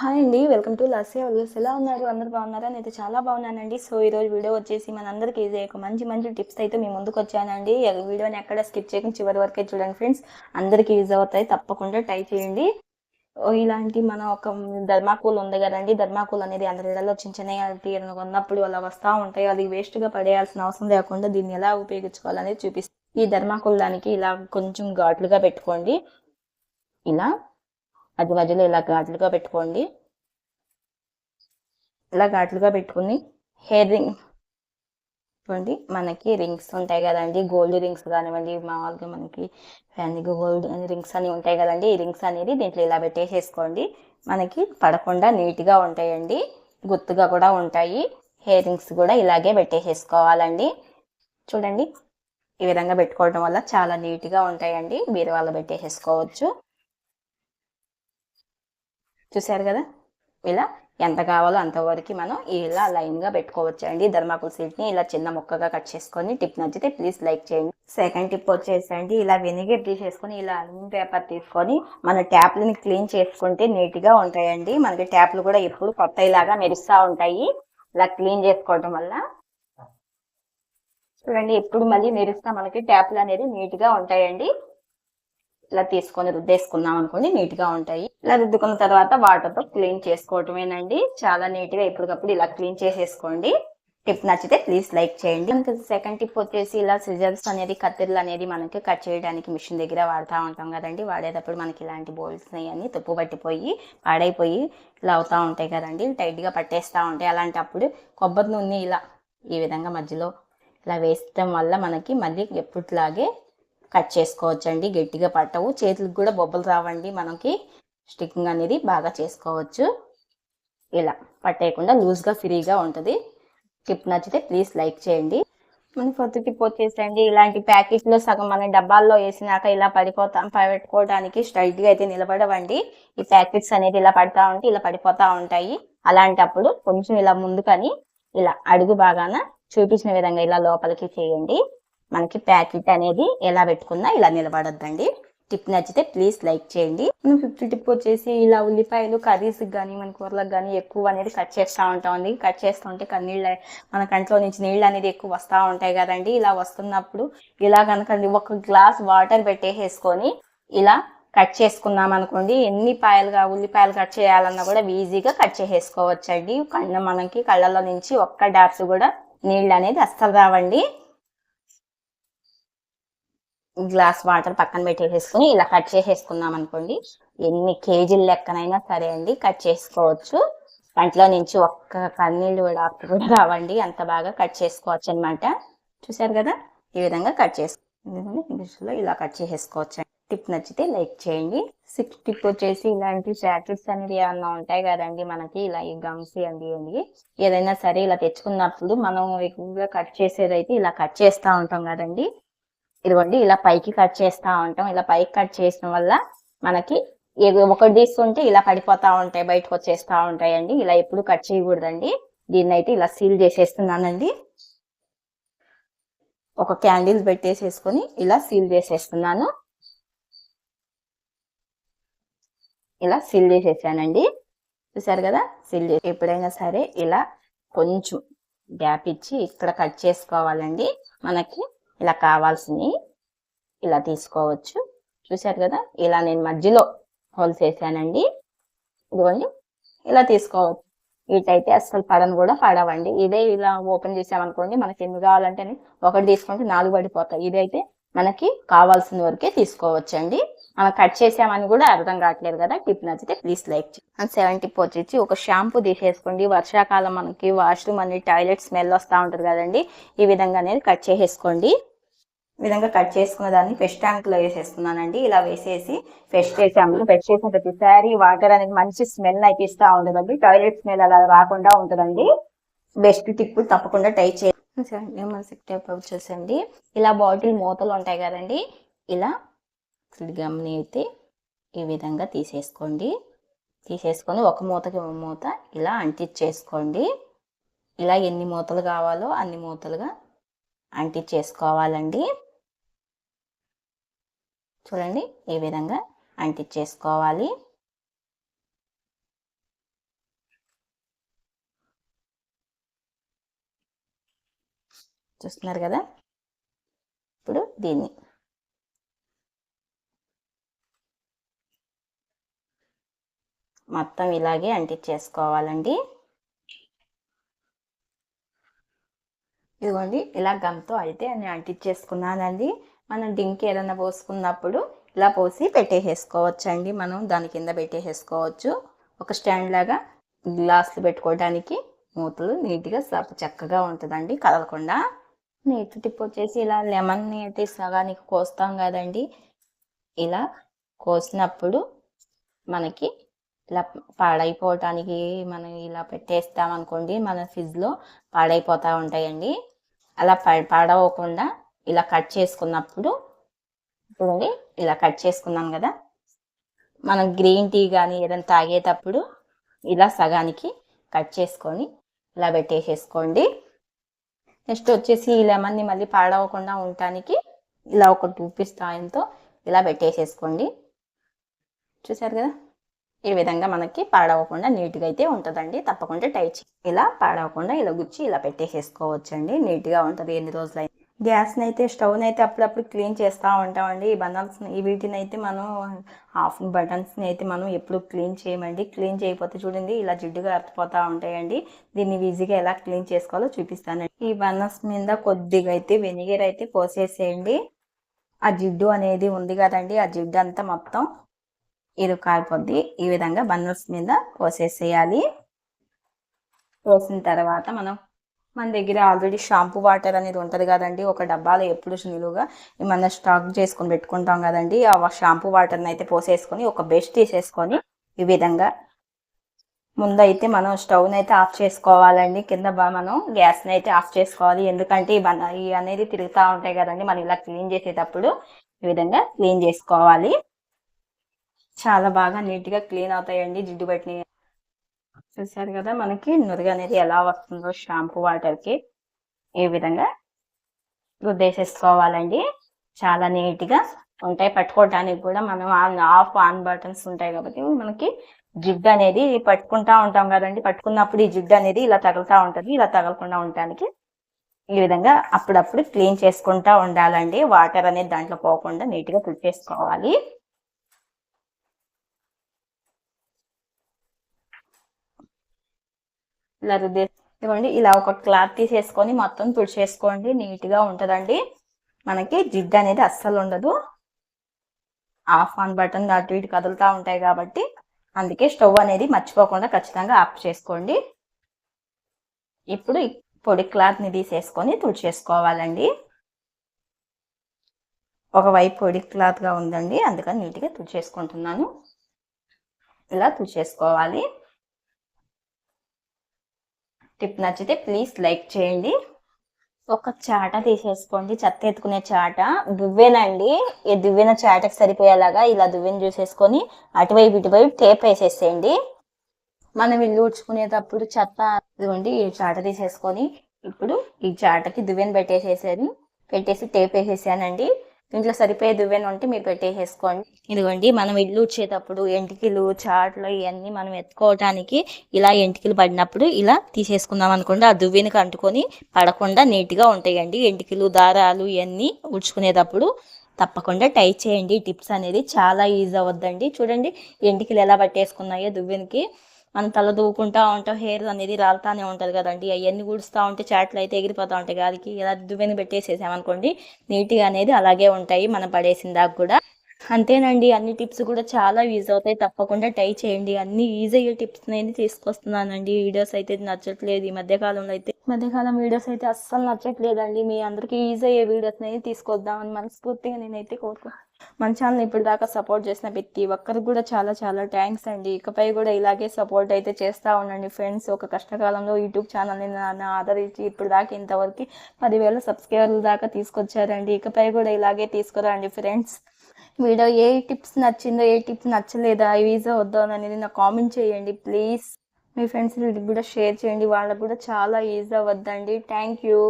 Hi అండి welcome to lassi always. ఎలా ఉన్నారు? అందరు బాగున్నారా? నేనైతే చాలా బాగున్నానండి. సో ఈరోజు వీడియో వచ్చేసి మనందరికీ ఇది ఒక మంచి మంచి టిప్స్ అయితే మీ ముందుకు వచ్చానండి. వీడియోని ఎక్కడ స్కిప్ చేయకుండా చివరి వరకే చూడండి ఫ్రెండ్స్. అందరికీ యూజ్ అవుతాయి. తప్పకుండా ట్రై చేయండి. ఇలాంటి మన ఒక ధర్మాకూల్ ఉంది కదండి. ధర్మాకూల్ అనేది అందరిలో చిన్న చిన్న చిన్న ఉన్నప్పుడు అలా వస్తూ ఉంటాయి. అది వేస్ట్గా పడేయాల్సిన అవసరం లేకుండా దీన్ని ఎలా ఉపయోగించుకోవాలనేది చూపిస్తాను ఈ ధర్మాకూల్ దానికి ఇలా కొంచెం ఘాట్లుగా పెట్టుకోండి. ఇలా అది మధ్యలో ఇలా ఘాట్లుగా పెట్టుకోండి. ఇలా ఘాట్లుగా పెట్టుకుని హెయిర్ రింగ్ చూడండి మనకి రింగ్స్ ఉంటాయి కదండి. గోల్డ్ రింగ్స్ కానివ్వండి మామూలుగా మనకి గోల్డ్ రింగ్స్ అని ఉంటాయి కదండి. ఈ రింగ్స్ అనేది దీంట్లో ఇలా పెట్టేసేసుకోండి. మనకి పడకుండా నీట్గా ఉంటాయండి. గుర్తుగా కూడా ఉంటాయి. హెయిర్ రింగ్స్ కూడా ఇలాగే పెట్టేసేసుకోవాలండి. చూడండి ఈ విధంగా పెట్టుకోవడం వల్ల చాలా నీట్గా ఉంటాయండి. బీరువాలో పెట్టేసేసుకోవచ్చు. చూసారు కదా? ఇలా ఎంత కావాలో అంతవరకు మనం ఇలా లైన్గా పెట్టుకోవచ్చు అండి ధర్మాకుల్ సీట్ని ఇలా చిన్న ముక్కగా కట్ చేసుకొని టిప్ నచ్చితే ప్లీజ్ లైక్ చేయండి. సెకండ్ టిప్ వచ్చేసండి. ఇలా వెనిగర్ తీసేసుకొని ఇలా అల్యూమినియం పేపర్ తీసుకొని మన ట్యాప్లని క్లీన్ చేసుకుంటే నీట్గా ఉంటాయండి. మనకి ట్యాప్లు కూడా ఎప్పుడు కొత్త ఇలాగా మెరుస్తూ ఉంటాయి. ఇలా క్లీన్ చేసుకోవడం వల్ల చూడండి ఎప్పుడు మళ్ళీ మెరుస్తా మనకి ట్యాప్లు అనేది నీట్గా ఉంటాయండి. ఇలా తీసుకొని రుద్దేసుకున్నాం అనుకోండి నీట్గా ఉంటాయి. ఇలా రుద్దుకున్న తర్వాత వాటర్తో క్లీన్ చేసుకోవటమేనండి. చాలా నీట్గా ఎప్పటికప్పుడు ఇలా క్లీన్ చేసేసుకోండి. టిప్ నచ్చితే ప్లీజ్ లైక్ చేయండి. మనకి సెకండ్ టిప్ వచ్చేసి ఇలా సిజర్స్ అనేది కత్తిరలు అనేది మనకి కట్ చేయడానికి మిషన్ దగ్గర వాడుతూ ఉంటాం కదండి. వాడేటప్పుడు మనకి ఇలాంటి బోల్స్ అన్ని తుప్పు పట్టిపోయి పాడైపోయి ఇలా అవుతూ ఉంటాయి కదండి. టైట్గా పట్టేస్తూ ఉంటాయి. అలాంటప్పుడు కొబ్బరి నూనె ఇలా ఈ విధంగా మధ్యలో ఇలా వేయటం వల్ల మనకి మళ్ళీ ఎప్పుట్లాగే కట్ చేసుకోవచ్చండి గట్టిగా పట్టవు. చేతులకు కూడా బొబ్బలు రావండి మనకి. స్టిక్కింగ్ అనేది బాగా చేసుకోవచ్చు. ఇలా పట్టేయకుండా లూజ్గా ఫ్రీగా ఉంటుంది. టిప్ నచ్చితే ప్లీజ్ లైక్ చేయండి. మన ఫోర్త్ టిప్ వచ్చేసండి. ఇలాంటి ప్యాకెట్లో సగం మన డబ్బాల్లో వేసినాక ఇలా పడిపోతాం. పెట్టుకోవడానికి స్ట్రైట్గా అయితే నిలబడవండి. ఈ ప్యాకెట్స్ అనేది ఇలా పడతా ఉంటే ఇలా పడిపోతా ఉంటాయి. అలాంటప్పుడు కొంచెం ఇలా ముందుకని ఇలా అడుగు బాగాన చూపించిన విధంగా ఇలా లోపలికి చేయండి. మనకి ప్యాకెట్ అనేది ఎలా పెట్టుకున్నా ఇలా నిలబడద్దండి. టిప్ నచ్చితే ప్లీజ్ లైక్ చేయండి. మనం ఫిఫ్త్ టిప్ వచ్చేసి ఇలా ఉల్లిపాయలు కర్రీస్కి కానీ మన కూరలకు కానీ ఎక్కువ అనేది కట్ చేస్తూ ఉంటామండి. కట్ చేస్తూ ఉంటే కన్నీళ్ళ మన కంట్లో నుంచి నీళ్ళు అనేది ఎక్కువ వస్తూ ఉంటాయి కదండి. ఇలా వస్తున్నప్పుడు ఇలా కనుక ఒక గ్లాస్ వాటర్ పెట్టేసేసుకొని ఇలా కట్ చేసుకున్నాం అనుకోండి ఎన్ని పాయలుగా ఉల్లిపాయలు కట్ చేయాలన్నా కూడా ఈజీగా కట్ చేసేసుకోవచ్చండి. కళ్ళ మనకి కళ్ళలో నుంచి ఒక్క డాప్స్ కూడా నీళ్ళు అనేది అస్సలు రావండి. గ్లాస్ వాటర్ పక్కన పెట్టేసేసుకుని ఇలా కట్ చేసేసుకున్నాం అనుకోండి. ఎన్ని కేజీల లెక్కనైనా సరే అండి కట్ చేసుకోవచ్చు. కంట్లో నుంచి ఒక్క కన్నీళ్ళు కూడా కూడా రావండి. అంత బాగా కట్ చేసుకోవచ్చు అనమాట చూసారు కదా? ఈ విధంగా కట్ చేసుకో ఇలా కట్ చేసేసుకోవచ్చు. టిప్ నచ్చితే లైక్ చేయండి. సిక్స్ టిప్ వచ్చేసి ఇలాంటి ప్యాకెట్స్ అనేది ఏమన్నా ఉంటాయి కదండి మనకి? ఇలా ఈ గమ్స్ అండి అండి. ఏదైనా సరే ఇలా తెచ్చుకున్నప్పుడు మనం ఎక్కువగా కట్ చేసేదైతే ఇలా కట్ చేస్తూ ఉంటాం కదండి. ఇదిగోండి ఇలా పైకి కట్ చేస్తూ ఉంటాం. ఇలా పైకి కట్ చేసిన వల్ల మనకి ఒకటి తీసుకుంటే ఇలా పడిపోతా ఉంటాయి బయటకు వచ్చేస్తూ ఉంటాయండి. ఇలా ఎప్పుడు కట్ చేయకూడదండి. దీన్ని అయితే ఇలా సీల్ చేసేస్తున్నానండి. ఒక క్యాండిల్ పెట్టేసేసుకొని ఇలా సీల్ చేసేస్తున్నాను. ఇలా సీల్ చేసేసానండి. చూసారు కదా సీల్ చేసి ఎప్పుడైనా సరే ఇలా కొంచెం గ్యాప్ ఇచ్చి ఇక్కడ కట్ చేసుకోవాలండి. మనకి ఇలా కావాల్సినవి ఇలా తీసుకోవచ్చు. చూశారు కదా? ఇలా నేను మధ్యలో హోల్స్ వేసానండి ఇదిగోండి. ఇలా తీసుకోవచ్చు. వీటైతే అసలు పడను కూడా పడవండి. ఇదే ఇలా ఓపెన్ చేసామనుకోండి మనకి ఎన్ని కావాలంటే ఒకటి తీసుకుంటే నాలుగు పడిపోతాయి. ఇదైతే మనకి కావాల్సిన వరకే తీసుకోవచ్చండి. మనం కట్ చేసామని కూడా అర్థం కావట్లేదు కదా? టిప్ నచ్చితే ప్లీజ్ లైక్ చేయండి. సెవెన్ టిప్ వచ్చి ఒక షాంపూ తీసేసుకోండి. వర్షాకాలం మనకి వాష్రూమ్ అనేది టాయిలెట్ స్మెల్ వస్తూ ఉంటుంది కదండి? ఈ విధంగా అనేది కట్ చేసేసుకోండి. విధంగా కట్ చేసుకున్న దాన్ని ఫెష్ ట్యాంక్లో వేసేస్తున్నానండి ఇలా వేసేసి ఫెష్ చేసాము. ఫెష్ చేసిన ప్రతిసారి వాటర్ అనేది మంచి స్మెల్ అయితే ఇస్తూ ఉంటుందండి. టాయిలెట్ స్మెల్ అలా రాకుండా ఉంటుందండి. బెస్ట్ టిప్ తప్పకుండా ట్రై చేయండి టిప్ అండి ఇలా బాటిల్ మూతలు ఉంటాయి కదండి. ఇలా గమ్ని అయితే ఈ విధంగా తీసేసుకోండి. తీసేసుకొని ఒక మూతకి మూత ఇలా అంటించేసుకోండి. ఇలా ఎన్ని మూతలు కావాలో అన్ని మూతలుగా అంటించేసుకోవాలండి. చూడండి ఈ విధంగా అంటించేసుకోవాలి. చూస్తున్నారు కదా? ఇప్పుడు దీన్ని. మొత్తం ఇలాగే అంటించేసుకోవాలండి. ఇదిగోండి ఇలా గమ్తో అయితే నేను అంటించేసుకున్నానండి. మనం డింక్ ఏదైనా పోసుకున్నప్పుడు ఇలా పోసి పెట్టేసేసుకోవచ్చండి. మనం దాని కింద పెట్టేసేసుకోవచ్చు. ఒక స్టాండ్ లాగా గ్లాసులు పెట్టుకోవడానికి మూతలు నీట్గా చక్కగా ఉంటుందండి. కదలకుండా నీట్ టిప్ వచ్చేసి ఇలా లెమన్ అయితే సగానికి కోస్తాం కదండి. ఇలా కోసినప్పుడు మనకి ఇలా పాడైపోవటానికి మనం ఇలా పెట్టేస్తాం అనుకోండి మన ఫ్రిడ్జ్లో పాడైపోతూ ఉంటాయండి. అలా పాడవకుండా ఇలా కట్ చేసుకున్నప్పుడు చూడండి ఇలా కట్ చేసుకున్నాం కదా. మనం గ్రీన్ టీ కానీ ఏదైనా తాగేటప్పుడు ఇలా సగానికి కట్ చేసుకొని ఇలా పెట్టేసేసుకోండి. నెక్స్ట్ వచ్చేసి ఈ లెమన్ని మళ్ళీ పాడవకుండా ఉండటానికి ఇలా ఒక టూ పీస్ తాయంతో ఇలా పెట్టేసేసుకోండి. చూసారు కదా? ఈ విధంగా మనకి పాడవకుండా నీట్గా అయితే ఉంటుందండి. తప్పకుండా టైట్ ఇలా పాడవకుండా ఇలా గుచ్చి ఇలా పెట్టేసేసుకోవచ్చండి. నీట్గా ఉంటుంది. ఎన్ని రోజులు గ్యాస్ని అయితే స్టవ్ని అయితే అప్పుడప్పుడు క్లీన్ చేస్తూ ఉంటామండి. ఈ బటన్స్ వీటిని అయితే మనం ఆఫ్ బటన్స్ని అయితే మనం ఎప్పుడు క్లీన్ చేయమండి. క్లీన్ చేయకపోతే చూడండి ఇలా జిడ్డుగా అర్థపోతూ ఉంటాయండి. దీన్ని ఈజీగా ఎలా క్లీన్ చేసుకోవాలో చూపిస్తానండి. ఈ బటన్స్ మీద కొద్దిగా అయితే వెనిగర్ అయితే పోసేసేయండి. ఆ జిడ్డు అనేది ఉంది కదండి ఆ జిడ్డు అంతా మొత్తం ఇది కాలిపోద్ది ఈ విధంగా బన్నర్స్ మీద పోసేసేయాలి. పోసిన తర్వాత మనం మన దగ్గర ఆల్రెడీ షాంపూ వాటర్ అనేది ఉంటుంది కదండి. ఒక డబ్బాలో ఎప్పుడు నిలువుగా మనం స్టాక్ చేసుకొని పెట్టుకుంటాం కదండి. ఆ షాంపూ వాటర్ని అయితే పోసేసుకొని ఒక బెస్ట్ తీసేసుకొని ఈ విధంగా ముందైతే మనం స్టవ్ని అయితే ఆఫ్ చేసుకోవాలండి. కింద మనం గ్యాస్ని అయితే ఆఫ్ చేసుకోవాలి. ఎందుకంటే ఈ అనేది తిరుగుతూ ఉంటాయి కదండి. మనం ఇలా క్లీన్ చేసేటప్పుడు ఈ విధంగా క్లీన్ చేసుకోవాలి. చాలా బాగా నీట్గా క్లీన్ అవుతాయండి జిడ్డు బట్టిని చూసారు కదా మనకి నురుగు అనేది ఎలా వస్తుందో షాంపూ వాటర్కి ఈ విధంగా రుద్దేసేసుకోవాలండి. చాలా నీట్గా ఉంటాయి. పట్టుకోవడానికి కూడా మనం ఆన్ ఆఫ్ ఆన్ బటన్స్ ఉంటాయి కాబట్టి మనకి జిడ్డు అనేది పట్టుకుంటా ఉంటాం కదండి. పట్టుకున్నప్పుడు ఈ జిడ్డు అనేది ఇలా తగులుతూ ఉంటుంది. ఇలా తగలకుండా ఉండటానికి ఈ విధంగా అప్పుడప్పుడు క్లీన్ చేసుకుంటా ఉండాలండి. వాటర్ అనేది దాంట్లో పోకుండా నీట్గా తుడిచేసుకోవాలి ఇలా రుద్దే ఇవ్వండి ఇలా ఒక క్లాత్ తీసేసుకొని మొత్తం తుడిచేసుకోండి. నీట్గా ఉంటుందండి. మనకి జిడ్డు అనేది అస్సలు ఉండదు. ఆఫ్ ఆన్ బటన్ అటు ఇటు కదులుతూ ఉంటాయి కాబట్టి అందుకే స్టవ్ అనేది మర్చిపోకుండా ఖచ్చితంగా ఆఫ్ చేసుకోండి. ఇప్పుడు పొడి క్లాత్ని తీసేసుకొని తుడిచేసుకోవాలండి. ఒకవైపు పొడి క్లాత్గా ఉందండి అందుకని నీట్గా తుడిచేసుకుంటున్నాను. ఇలా తుడిచేసుకోవాలి. టిప్ నచ్చితే ప్లీజ్ లైక్ చేయండి. ఒక చాట తీసేసుకోండి. చెత్త ఎత్తుకునే చాట. దువ్వెనండి. ఈ దువ్వెన చాటకి సరిపోయేలాగా ఇలా దువ్వెన చూసేసుకొని అటువైపు ఇటువైపు టేప్ వేసేసేయండి. మనం ఇల్లు ఊడ్చుకునేటప్పుడు చెత్త ఇదిగోండి ఈ చాట తీసేసుకొని ఇప్పుడు ఈ చాటకి దువ్వెన పెట్టేసేసాను పెట్టేసి టేప్ వేసేసానండి. ఇంట్లో సరిపోయే దువ్వెన ఉంటే మీరు పెట్టేసేసుకోండి. ఇదిగోండి మనం ఇల్లు వచ్చేటప్పుడు ఎంటికలు చాట్లు ఇవన్నీ మనం ఎత్తుకోవటానికి ఇలా ఎంటికలు పడినప్పుడు ఇలా తీసేసుకుందాం అనుకోండి ఆ దువ్వెనికి అంటుకొని పడకుండా నీట్గా ఉంటాయండి. ఎంటికలు దారాలు ఇవన్నీ ఉడ్చుకునేటప్పుడు తప్పకుండా టై చేయండి. టిప్స్ అనేది చాలా ఈజీ అవద్దండి చూడండి ఎంటికలు ఎలా పట్టేసుకున్నాయో దువ్వెనికి. మనం తల దూకుంటా ఉంటాం హెయిర్ అనేది రాలుతానే ఉంటుంది కదండి. అవన్నీ గుడుస్తూ ఉంటే చాట్లు అయితే ఎగిరిపోతూ ఉంటాయి. గాలికి ఇలా దువ్వెని పెట్టేసేసామనుకోండి నీట్గా అనేది అలాగే ఉంటాయి మనం పడేసిన దాకా కూడా. అంతేనండి అన్ని టిప్స్ కూడా చాలా యూజ్ అవుతాయి. తప్పకుండా ట్రై చేయండి. అన్ని ఈజీ అయ్యే టిప్స్ నేను తీసుకొస్తున్నానండి. వీడియోస్ అయితే నచ్చట్లేదు. ఈ మధ్యకాలంలో అయితే మధ్యకాలం వీడియోస్ అయితే అస్సలు నచ్చట్లేదండి. మీ అందరికీ ఈజీ అయ్యే వీడియోస్ అయితే తీసుకొద్దామని మనస్ఫూర్తిగా నేనైతే కోరుకో మన ఛానల్ ఇప్పుడు దాకా సపోర్ట్ చేసిన ప్రతి ఒక్కరికి కూడా చాలా చాలా థ్యాంక్స్ అండి. ఇకపై కూడా ఇలాగే సపోర్ట్ అయితే చేస్తూ ఉండండి ఫ్రెండ్స్ ఒక కష్టకాలంలో యూట్యూబ్ ఛానల్ని నన్ను ఆదరించి ఇప్పుడు దాకా ఇంతవరకు పదివేల సబ్స్క్రైబర్ల దాకా తీసుకొచ్చారండి. ఇకపై కూడా ఇలాగే తీసుకురండి ఫ్రెండ్స్ వీడియో ఏ టిప్స్ నచ్చిందో ఏ టిప్స్ నచ్చలేదా వీజా వద్దా అనేది నాకు కామెంట్ చేయండి ప్లీజ్ మీ ఫ్రెండ్స్ కూడా షేర్ చేయండి. వాళ్ళకు కూడా చాలా ఈజీ అవ్వద్దండి థ్యాంక్ యూ